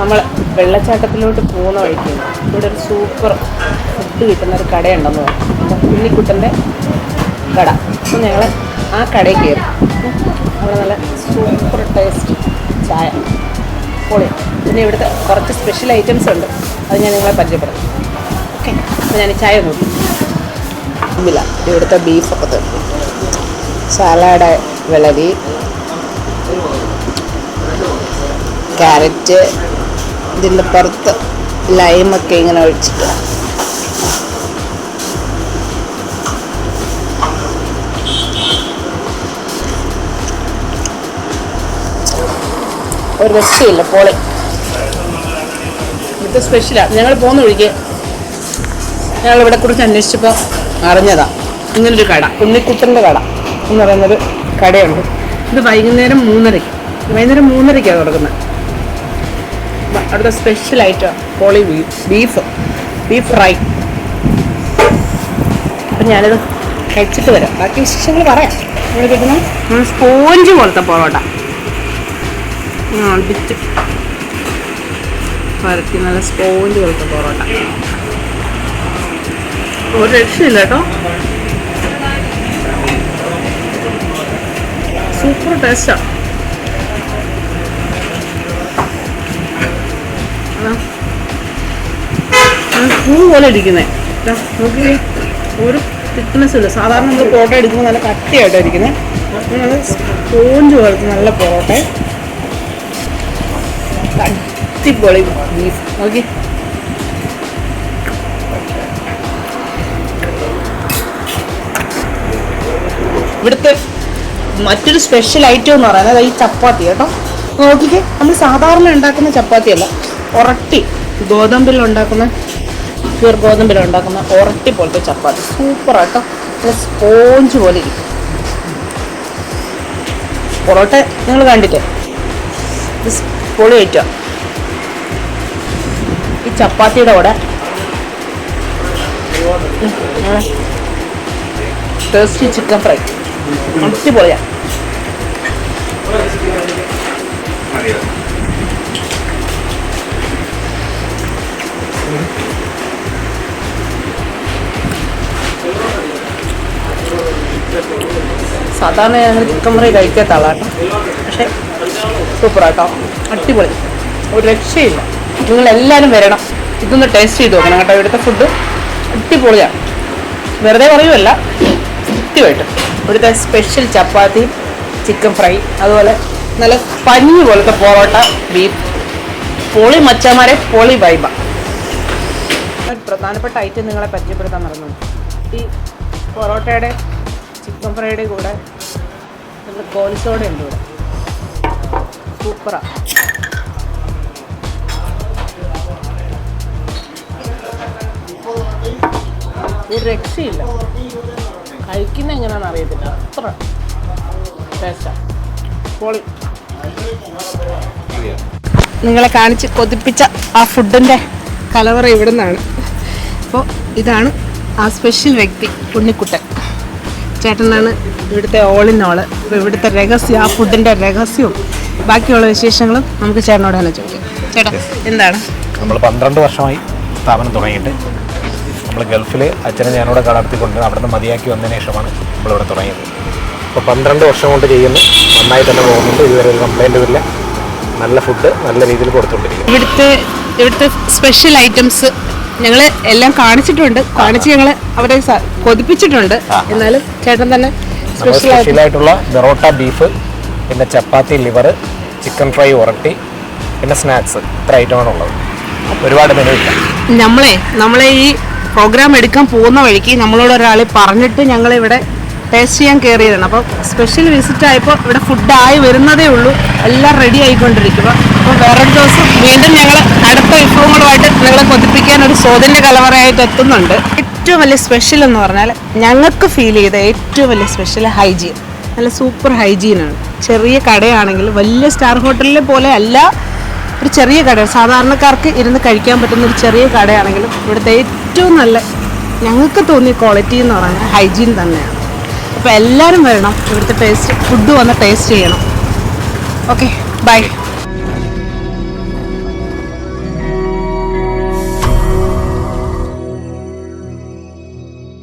നമ്മൾ വെള്ളച്ചാട്ടത്തിലോട്ട് പോകുന്ന വഴിക്ക് ഇവിടെ ഒരു സൂപ്പർ ഫുഡ് കിട്ടുന്ന ഒരു കടയുണ്ടെന്ന് പറഞ്ഞു. ഉണ്ണിക്കുട്ടന്റെ കട. അപ്പം ഞങ്ങൾ ആ കടയിൽ കയറി. അവിടെ നല്ല സൂപ്പർ ടേസ്റ്റ് ചായ. പൊളി. പിന്നെ ഇവിടുത്തെ കുറച്ച് സ്പെഷ്യൽ ഐറ്റംസ് ഉണ്ട്. അത് ഞാൻ നിങ്ങളെ പരിചയപ്പെടും ഓക്കെ അപ്പോൾ ഞാൻ ചായ നോക്കി ഇല്ല ഇവിടുത്തെ ബീഫൊക്കെ തരും സാലാഡ് വിളവി ക്യാരറ്റ് ഇതിന്റെ പുറത്ത് ലൈമൊക്കെ ഇങ്ങനെ ഒഴിച്ചിട്ട്. ഒരു രക്ഷയില്ല പോളി. ഇത് സ്പെഷ്യലാണ് ഞങ്ങൾ പോകുന്ന ഞങ്ങൾ ഇവിടെ കുറിച്ച് അന്വേഷിച്ചപ്പോൾ അറിഞ്ഞതാ. ഇങ്ങനൊരു കട ഉണ്ണിക്കുട്ടന്റെ കട എന്ന് പറയുന്നൊരു കടയുണ്ട്. ഇത് വൈകുന്നേരം മൂന്നരയ്ക്ക്. വൈകുന്നേരം മൂന്നരയ്ക്കാണ് തുറക്കുന്നത് ബ- അവിടുത്തെ സ്പെഷ്യൽ ഐറ്റം പോളി ബീഫ് ബീഫ് ബീഫ് ഫ്രൈ അപ്പം ഞാനിത് കഴിച്ചിട്ട് വരാം. ബാക്കി വിശേഷങ്ങൾ പറയാം. ഇവിടെ കിട്ടുന്ന? സ്പോഞ്ച് പോലത്തെ പൊറോട്ട. പരത്തി നല്ല സ്പോഞ്ച് പോലത്തെ പൊറോട്ട. ഒരു രക്ഷയില്ല കേട്ടോ. സൂപ്പർ ടേസ്റ്റാ. പൂ പോലെ ഇരിക്കുന്നത് നോക്കി ഒരു തിക്നെസ് ഇല്ല. സാധാരണ നമ്മൾ പൊറോട്ട എടുക്കുമ്പോൾ നല്ല കട്ടിയായിട്ടാണ് ഇരിക്കുന്നത് നല്ല സ്പോഞ്ച് പോലത്തെ നല്ല പൊറോട്ട. അടിപൊളി ബീഫ്. നോക്കി. ഇവിടുത്തെ മറ്റൊരു സ്പെഷ്യൽ ഐറ്റം എന്ന് പറയുന്നത് ഈ ചപ്പാത്തി കേട്ടോ. നോക്കിക്കേ നമ്മൾ സാധാരണ ഉണ്ടാക്കുന്ന ചപ്പാത്തിയല്ല ഉറട്ടി ഗോതമ്പിൽ ഉണ്ടാക്കുന്ന പ്യൂർ ഗോതമ്പിൽ ഉണ്ടാക്കുന്ന ഒരട്ടി പോലത്തെ ചപ്പാത്തി. സൂപ്പർ ആട്ടോ. നല്ല സ്പോഞ്ച് പോലെ ഇരിക്കും. പൊറോട്ട നിങ്ങൾ കണ്ടില്ലേ? പൊളി ഐറ്റം ഈ ചപ്പാത്തിയുടെ കൂടെ ടേസ്റ്റി ചിക്കൻ ഫ്രൈ അടിപൊളിയാ. സാധാരണ ഞങ്ങൾ ചിക്കൻ ഫ്രൈ കഴിക്കാത്ത ആളാട്ടോ. പക്ഷേ സൂപ്പറാട്ടോ. അടിപൊളി. ഒരു രക്ഷയില്ല. നിങ്ങൾ എല്ലാവരും വരണം. ഇതൊന്ന് ടേസ്റ്റ് ചെയ്ത് നോക്കണം കേട്ടോ. ഇവിടുത്തെ ഫുഡ് അടിപൊളിയാണ് വെറുതെ പറയുമല്ല കൃത്യമായിട്ട്. ഇവിടുത്തെ സ്പെഷ്യൽ ചപ്പാത്തി ചിക്കൻ ഫ്രൈ അതുപോലെ നല്ല പഞ്ഞി പോലത്തെ പൊറോട്ട ബീഫ് പൊളി മച്ചമാരെ പൊളി വൈബ. പ്രധാനപ്പെട്ട ഐറ്റം നിങ്ങളെ പരിചയപ്പെടുത്താൻ നടന്നു ഈ പൊറോട്ടയുടെ ചിക്കൻ ഫ്രൈയുടെ കൂടെ നല്ല കോലിസോടെ ഉണ്ട് ഇവിടെ. സൂപ്പറാണ് ഒരു രക്ഷയില്ല. കഴിക്കുന്ന എങ്ങനെയാണെന്ന് അറിയത്തില്ല. അത്ര ടേസ്റ്റാണ് നിങ്ങളെ കാണിച്ച് കൊതിപ്പിച്ച ആ ഫുഡിന്റെ കലവറ ഇവിടെ നിന്നാണ് അപ്പോൾ ഇതാണ് ആ സ്പെഷ്യൽ വ്യക്തി ഉണ്ണിക്കുട്ടൻ. ചേട്ടനാണ് ഇവിടുത്തെ ഓൾ ഇൻ ഓൾ അപ്പോൾ ഇവിടുത്തെ രഹസ്യം ആ ഫുഡിന്റെ രഹസ്യവും ബാക്കിയുള്ള വിശേഷങ്ങളും നമുക്ക് ചേട്ടനോട് തന്നെ ചോദിക്കാം. ചേട്ടാ എന്താണ്? നമ്മൾ പന്ത്രണ്ട് വർഷമായി സ്ഥാപനം തുടങ്ങിയിട്ട് നമ്മൾ ഗൾഫിൽ അച്ഛനെ ഞാനോട് കടത്തിക്കൊണ്ട് അവിടുന്ന് മതിയാക്കി വന്നതിന് ശേഷമാണ് നമ്മളിവിടെ തുടങ്ങിയത്. അപ്പോൾ പന്ത്രണ്ട് വർഷം കൊണ്ട് ചെയ്യുന്നു. നന്നായി തന്നെ പോകുന്നുണ്ട്. ഇതുവരെ ഒരു കംപ്ലൈന്റും ഇല്ല. നല്ല ഫുഡ് നല്ല രീതിയിൽ കൊടുത്തുകൊണ്ടിരിക്കുന്നു. ഇവിടുത്തെ ഇവിടുത്തെ സ്പെഷ്യൽ ഐറ്റംസ് ഞങ്ങൾ എല്ലാം കാണിച്ചിട്ടുണ്ട്. കാണിച്ച് ഞങ്ങൾ അവരെ കൊതിപ്പിച്ചിട്ടുണ്ട്. എന്നാലും ചേട്ടൻ തന്നെ സ്പെഷ്യൽ ആയിട്ടുള്ള ബെറോട്ട ബീഫ് പിന്നെ ചപ്പാത്തി ലിവർ ചിക്കൻ ഫ്രൈ ഉറട്ടി പിന്നെ സ്നാക്സ് ഇത്ര ഐറ്റമാണ് ഉള്ളത്. ഒരുപാട് മെനു ഇല്ല. നമ്മളെ നമ്മളെ ഈ പ്രോഗ്രാം എടുക്കാൻ പോകുന്ന വഴിക്ക് നമ്മളോട് ഒരാൾ പറഞ്ഞിട്ട് ഞങ്ങൾ ഇവിടെ ടേസ്റ്റ് ചെയ്യാൻ കയറിയതാണ് അപ്പോൾ സ്പെഷ്യൽ വിസിറ്റ് ആയപ്പോൾ ഇവിടെ ഫുഡായി വരുന്നതേ ഉള്ളൂ. എല്ലാം റെഡി ആയിക്കൊണ്ടിരിക്കുക അപ്പോൾ വേറൊരു ദിവസം വീണ്ടും ഞങ്ങൾ അടുത്ത വിഭവങ്ങളുമായിട്ട് നിങ്ങളെ കൊതിപ്പിക്കാൻ ഒരു സോതിന്റെ കലവറയായിട്ട് എത്തുന്നുണ്ട്. ഏറ്റവും വലിയ സ്പെഷ്യൽ എന്ന് പറഞ്ഞാൽ ഞങ്ങൾക്ക് ഫീൽ ചെയ്ത ഏറ്റവും വലിയ സ്പെഷ്യൽ ഹൈജീൻ. നല്ല സൂപ്പർ ഹൈജീനാണ് ചെറിയ കടയാണെങ്കിൽ വലിയ സ്റ്റാർ ഹോട്ടലിലെ പോലെ അല്ല ഒരു ചെറിയ കട. സാധാരണക്കാർക്ക് ഇരുന്ന് കഴിക്കാൻ പറ്റുന്ന ഒരു ചെറിയ കടയാണെങ്കിലും ഇവിടുത്തെ ഏറ്റവും നല്ല ഞങ്ങൾക്ക് തോന്നിയ ക്വാളിറ്റി എന്ന് പറഞ്ഞാൽ ഹൈജീൻ തന്നെയാണ്. അപ്പോൾ എല്ലാവരും വരണം ഇവിടുത്തെ ടേസ്റ്റ് ഫുഡ് വന്ന് ടേസ്റ്റ് ചെയ്യണം. Okay bye